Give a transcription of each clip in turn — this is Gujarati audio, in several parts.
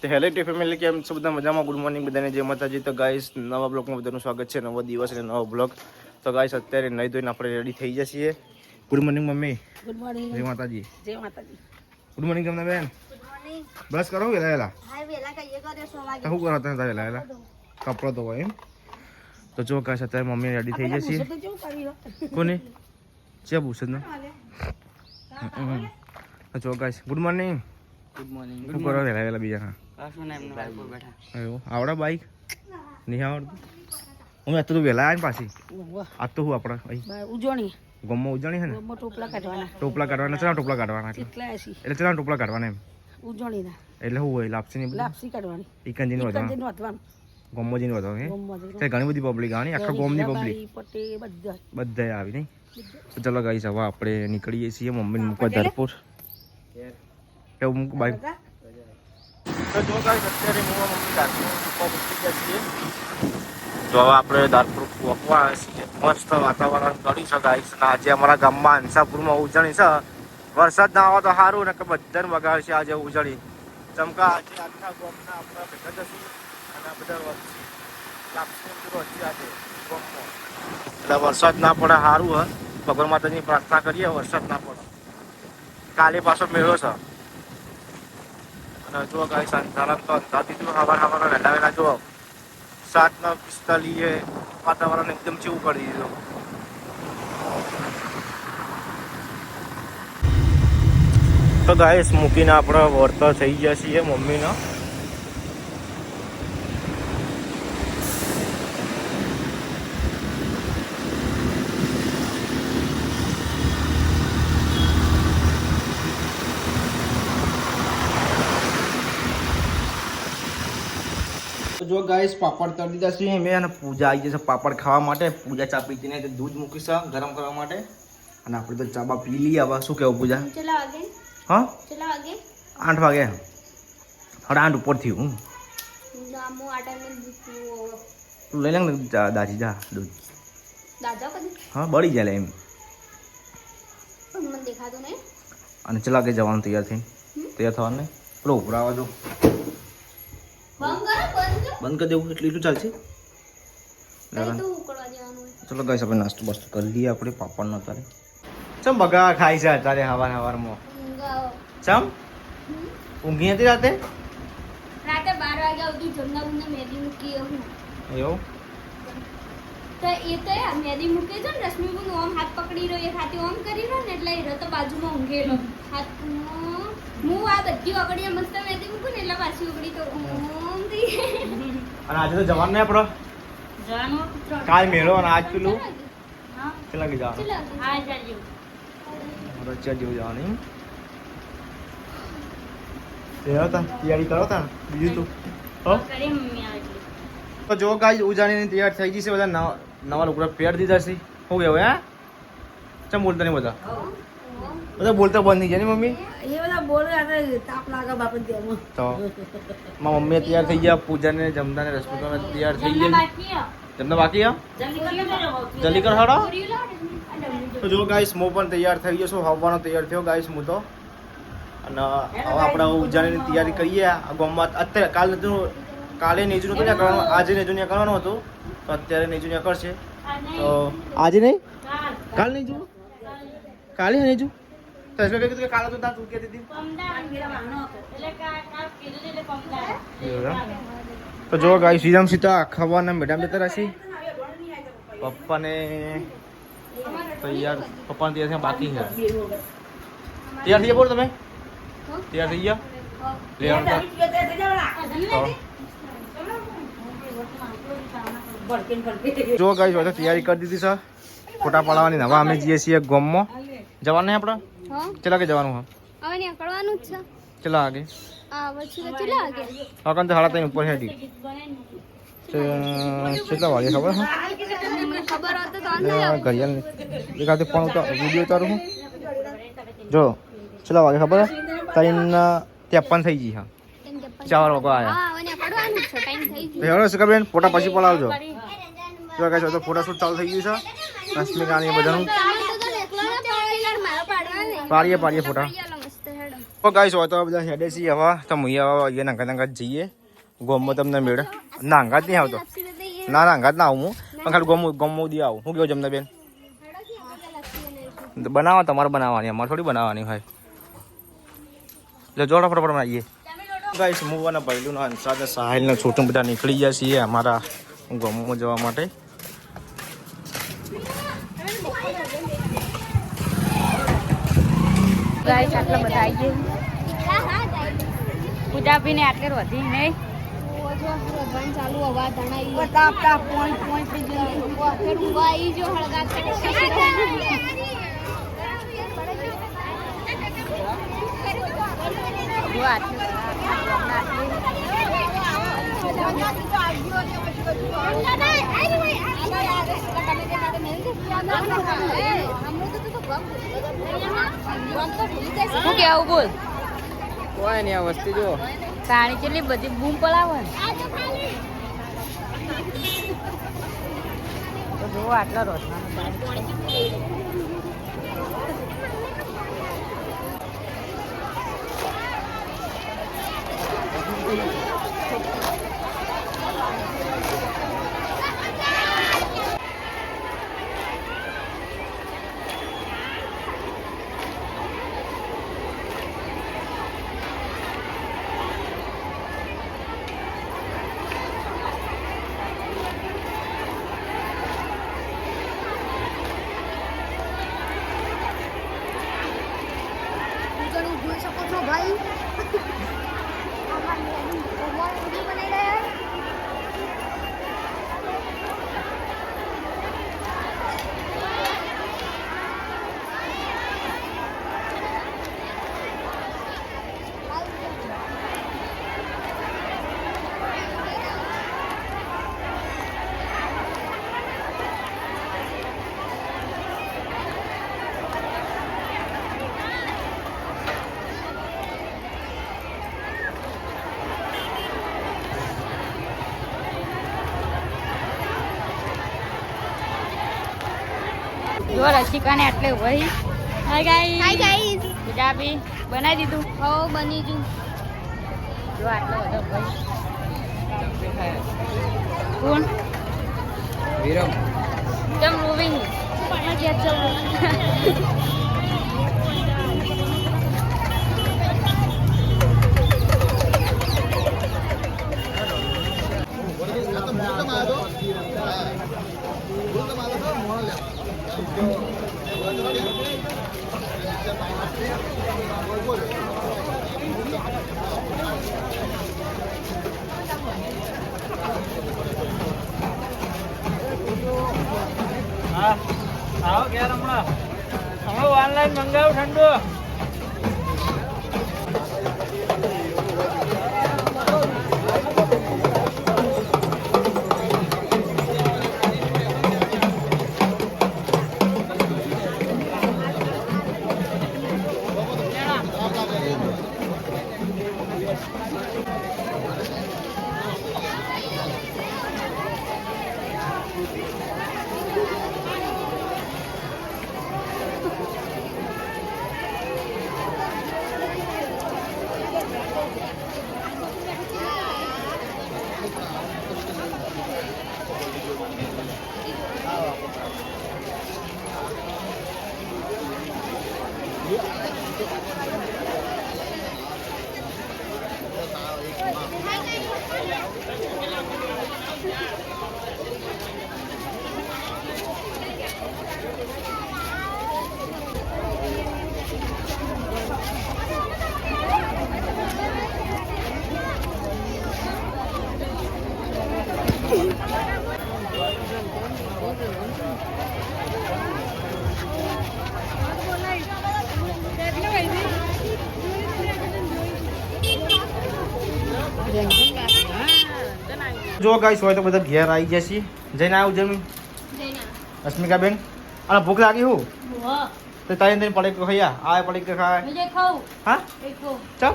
તો હેલો ટી ફેમિલી કેમ છો? બધા મજામાં? ગુડ મોર્નિંગ બધાને. જય માતાજી. તો ગાઈસ નવા બ્લોગમાં બધાનું સ્વાગત છે. નવો દિવસ અને નવો બ્લોગ. તો ગાઈસ અત્યારે નહીં ધોઈને આપણે રેડી થઈ જઈએ good morning mummy. Good morning. જય માતાજી. જય માતાજી. ગુડ મોર્નિંગ તમને બેન. મોર્નિંગ. બસ કરો વેલા વેલા શું કરો તમે વેલા વેલા કપડો તો હોય એમ? તો જો ગાઈસ અત્યારે મમ્મી રેડી થઈ જશે. કોને? છે પૂછે જો guys good morning. Good morning શું કરો વેલા વેલા બીજા હા કશું ના? એમનો બાઈક પર બેઠા એવું આવડે બાઈક નહીં આવડતું? હું આજ તો વેલા વહેલા આવીને પાછી. આજ તો હું આપણે ઉજવણી. ગમમાં ઉજવણી છે ને? ટોપલા કાઢવાના. ટોપલા કાઢવાના. ચલા ટોપલા કાઢવાના એટલે. ચલા ટોપલા કાઢવાના એમ. ઉજવણીના. એટલે શું હોય લાપસી ને બધું. લાપસી કાઢવાની. ઇકંજીને વધવાનું. હે? ગમમાં તે ઘણી બધી પબ્લિક આવવાની. આખા ગોમની પબ્લિક બધા આવી નહીં? ચલો ગાઈસ હવે આપણે નીકળીએ છીએ મમ્મીને મૂકવા ધરપુર એવું મૂક તો જો ગાઈસ અત્યારે હું મમ્મી ધારપુર મૂકવા ગયા છીએ. તો હવે આપણે પહોંચવા છીએ. મસ્ત વાતાવરણ કર્યું છે ગાઈસ અને આજે અમારા ગામમાં હંસાપુરમાં ઉજવણી છે. વરસાદ ના આવે તો સારું ને કે બધાને વગાડ છે આજે ઉજળી ચમકા આજે આખા ગામના આપણા ભેગા જશું અને બધા વચ્ચે આજે ગામમાં. એટલે વરસાદ ના પડે સારું હ. ભગવાન માતાજીની પ્રાર્થના કરીએ વરસાદ ના પડે. કાલે પાછો મેળો છે. અને જો ગાય સંચાલન તો અંધાર દીધું હવાર હવાર વહેલા વહેલા જો સાત ને પિસ્તાલીએ વાતાવરણ એકદમ ચેવું કરી દીધું. તો ગાઈસ મૂકીને આપણે વળતર થઈ ગયા છીએ મમ્મીના. જો ગાઈસ પાપડ તળી દીધા છે મેં અને પૂજા આવી જશે પાપડ ખાવા માટે. પૂજા ચા પીતી નહીં દૂધ મૂકીશ ગરમ કરવા માટે. અને આપણે તો ચા બા પી લઈએ હવે. શું કેવું પૂજા? હા? આઠ વાગે. સાડા આઠ ઉપર થયું પીવું તું લઈ લે ને જા- દાજી જા દૂધ. હા બળી જાય એમ. અને ચલા કે જવાનું તૈયાર થઈ તૈયાર થવાનું નહીં? પેલો ઉભરાવા દો બંધ કરો દેવું એટલે એટલું ચાલશે? ચલો ગાઈસ આપણે નાસ્તો બાસ્તો કરી લઈએ આપણે પાપડનો અત્યારે. ચમ બગા ખાઈ છે અત્યારે હવાર હવારમાં. ચમ? ઊંઘી હતી રાતે? રાતે બાર વાગ્યા સુધી જમના બુમના મૂકી એવું? તો એ તો યાર મેદી મૂકી છે ને રશ્મિબુન ઓમ હાથ પકડી રહ્યો એક હાથે ઓમ કરી રહ્યો ને એટલે એ તો બાજુમાં ઊંઘેલો. હાથ હું આ બધી ઓગળીએ મસ્ત મેદી મૂકું ને એટલે પાછી ઓગળી તો ઓમ થઈ અને આજે તો જવાનું નહીં આપણો? કાલ મેળો અને આજ પેલું? કેટલા કે જવાનું? રચ્યા જેવું જવાનું. એમ તે તૈયારી કરો તા બીજું તો. જો ગાઈ ઉજાણીની તૈયાર થઈ ગઈ છે બધા નવા લુગડા પહેર દીધા છે. શું કહેવાય હે? ચમ બોલતા નહીં બધા? બધા બોલતા બંધ થઈ ગયા ને મમ્મી? એ બધા બોલે તાપ લાગે બાપન તો મારા મમ્મી તૈયાર થઈ ગયા પૂજાને જમતાને રસપુતાને તૈયાર થઈ ગયા. જમતા બાકી આ જલ્દી કર હાડો. તો જો ગાઈસ મો પણ તૈયાર થઈ ગયો છું હવાનો તૈયાર થયો ગાઈસ હું તો. અને હવે આપણે ઉજાણીની તૈયારી કરીએ આ ગામમાં. અત્યારે કાલે કાલે નેજુનું નતું ત્યાં કરવાનું આજે નેજુ ત્યાં કરવાનું હતું. તો અત્યારે નેજુ ત્યાં કરશે તો આજે નહીં? કાલ. નેજુ કાલે નેજુ તો એટલે કીધું કે કાલે તો ત્યાં તું હતી. તો જો ગાઈ શ્રીરામ સીતા ખાવાના મેડમ જતા રહેશે. પપ્પાને તૈયાર પપ્પાને તૈયાર થયા બાકી છે. તૈયાર થઈ ગયા બોલો તમે? તૈયાર થઈ ગયા? લેવાનું તો. જો ગાઈ જો તૈયારી કરી દીધી છે. ફોટા પાડવાની હવે અમે જઈએ છીએ ગોમમાં. જવાનું નહીં આપણે હા. ચલા કે જવાનું હા? હવે નીકળવાનું જ છે. ચલા આગે? આ પછી તો ચલા વાગે હકન તો સાડા ત્રણ ઉપર હેડી કેટલા વાગે ખબર ખબર હોત તો ઘડિયાળ ફોન ઉતાર વીડિયો ઉતારું હું જો ચલા વાગે ખબર ત્રણ ત્રેપન થઈ ગઈ હા. ચાર વાગો આવ્યા હા શિખાબેન ફોટા પછી પલાવજો. જો કાંઈ તો ફોટા શૂટ ચાલુ થઈ ગયું છે. રશ્મિકા ને બધાનું. પાડીએ પાડીએ ફોટા. તો ગાઈસ હોય તો બધા હેડે છીએ હવે. તો હું હવે અહીંયા નાંગા નાંગા જઈએ. ગોમો તમને મેળ. નાંગા જ નહીં આવતો. ના નાંગા જ ના આવું હું. પણ ખાલી ગોમો ગોમો દી આવું. શું કેવું જમને બેન? બનાવો તમારે બનાવવાની. અમારે થોડી બનાવવાની હોય. એટલે જોડો ફટાફટ બનાવીએ. ગાઈસ હું અને ભૈલું ના અંસાદ ને છોટું બધા નીકળી ગયા છીએ અમારા ગોમમાં જવા માટે. ગાઈસ આટલા બધા આવી ગયા. પૂજા પીને આટલે વધી નહીં. જો આટલે શું કેવું બોલ. કોઈ નહીં આ વસ્તી જો પાણી કેટલી બધી બૂમ પડાવે જુઓ આટલા રોજનાનું Thank you. જો રસિકાને એટલે વહી. હાય ગાઈસ હાય ગાઈસ પૂજા બી બનાવી દીધું? હો બની જુ જો આટલો બધો ભાઈ કોણ? વિરમ. કેમ મૂવિંગ હા આવો ઘેર હમણાં. હમણાં ઓનલાઈન મંગાવું ઠંડુ. 哎，你还在。જો ગાઈસ હોય તો બધા ઘેર આવી ગયા છીએ. જઈને આવું જમી અસ્મિકા બેન અને ભૂખ લાગી હું? તો તારી તને પડી ખાયા આ પડી કે ખાય. હા અરે ચમ.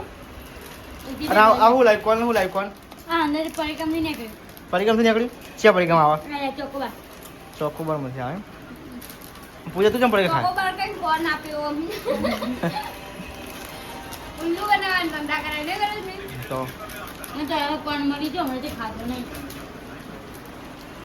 અને આ આ હું લાઈક કોણ હું લાઈક કોણ અંદર પરિક્રમથી નીકળ્યું. છે પરિક્રમ આવે? ચોકોબાર નથી આવે પૂજા તું કેમ પડી ખાય? તો પણ મળી જો હજી ખાધો નહીં.